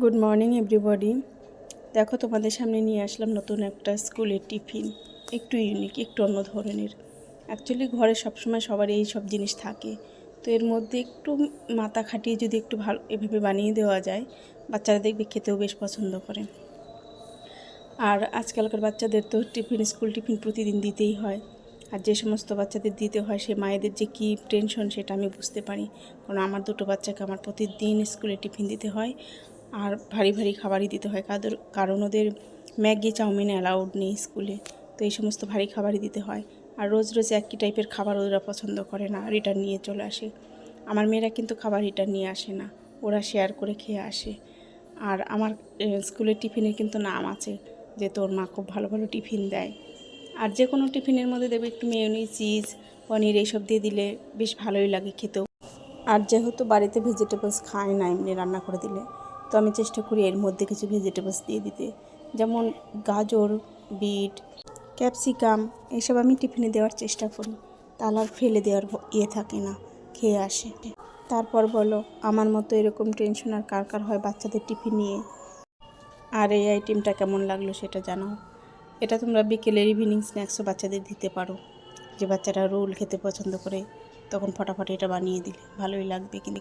Good morning everybody দেখো, তোমাদের সামনে নিয়ে আসলাম নতুন একটা স্কুলের টিফিন। একটু ইউনিক একটু অন্য ধরনের। অ্যাকচুয়ালি ঘরে সবসময় সবার এই সব জিনিস থাকে। তো এর মধ্যে একটু মাথা খাটিয়ে যদি একটু ভালো এভাবে বানিয়ে দেওয়া যায়, বাচ্চারা দেখবে খেতেও বেশ পছন্দ করে। আর আজকালকার বাচ্চাদের তো টিফিন, স্কুল টিফিন প্রতিদিন দিতেই হয়। আর যে সমস্ত বাচ্চাদের দিতে হয়, সে মায়েদের যে কী টেনশন সেটা আমি বুঝতে পারি। কারণ আমার দুটো বাচ্চাকে আমার প্রতিদিন স্কুলে টিফিন দিতে হয়। আর ভারী ভারী খাবারই দিতে হয়। কাদের, কারণ ওদের ম্যাগি, চাউমিন অ্যালাউড নেই স্কুলে। তো এই সমস্ত ভারী খাবারই দিতে হয়। আর রোজ রোজ একই টাইপের খাবার ওরা পছন্দ করে না রিটার্ন নিয়ে চলে আসে। আমার মেয়েরা কিন্তু খাবার রিটার্ন নিয়ে আসে না, ওরা শেয়ার করে খেয়ে আসে। আর আমার স্কুলের টিফিনের কিন্তু নাম আছে, যে তোর মা খুব ভালো ভালো টিফিন দেয়। আর যে কোনো টিফিনের মধ্যে দেবে একটু মেয়নি চিজ পনির এইসব দিয়ে দিলে বেশ ভালোই লাগে খেতেও। আর যেহেতু বাড়িতে ভেজিটেবলস খায় না, এমনি রান্না করে দিলে তো আমি চেষ্টা করি এর মধ্যে কিছু ভেজিটেবলস দিয়ে দিতে। যেমন গাজর, বিট, ক্যাপসিকাম, এসব আমি টিফিনে দেওয়ার চেষ্টা করি। তাহলে আর ফেলে দেওয়ার ইয়ে থাকে না, খেয়ে আসে। তারপর বলো, আমার মতো এরকম টেনশন আর কার কার হয় বাচ্চাদের টিফিন নিয়ে? আর এই আইটেমটা কেমন লাগল সেটা জানাও। এটা তোমরা বিকেলের ইভিনিং স্ন্যাক্সও বাচ্চাদের দিতে পারো। যে বাচ্চারা রোল খেতে পছন্দ করে, তখন ফটাফট এটা বানিয়ে দিলে। ভালোই লাগবে কিন্তু